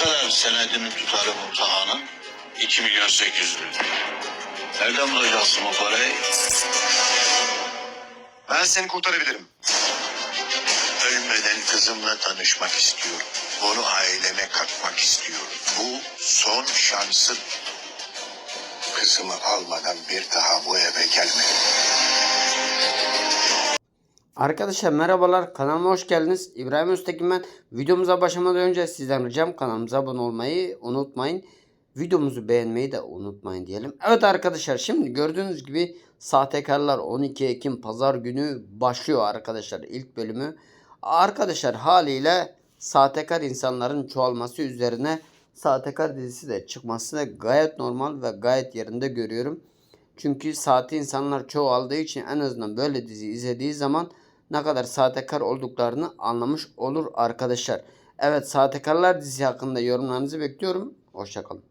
kadar senedini tutarım o sahanın? 2 milyon 800 bin. Nereden bulacaksın o parayı? Ben seni kurtarabilirim. Ölmeden kızımla tanışmak istiyorum. Onu aileme katmak istiyorum. Bu son şansım. Kızımı almadan bir daha bu eve Arkadaşlar merhabalar kanalıma hoş geldiniz. İbrahim Öztekin ben. Videomuza başlamadan önce sizden ricam kanalımıza abone olmayı unutmayın. Videomuzu beğenmeyi de unutmayın diyelim. Evet arkadaşlar şimdi gördüğünüz gibi sahtekarlar 12 Ekim pazar günü başlıyor arkadaşlar ilk bölümü. Arkadaşlar haliyle sahtekar insanların çoğalması üzerine sahtekar dizisi de çıkması da gayet normal ve gayet yerinde görüyorum. Çünkü saati insanlar çoğaldığı için en azından böyle dizi izlediği zaman ne kadar sahtekar olduklarını anlamış olur arkadaşlar. Evet sahtekarlar dizisi hakkında yorumlarınızı bekliyorum. Hoşçakalın.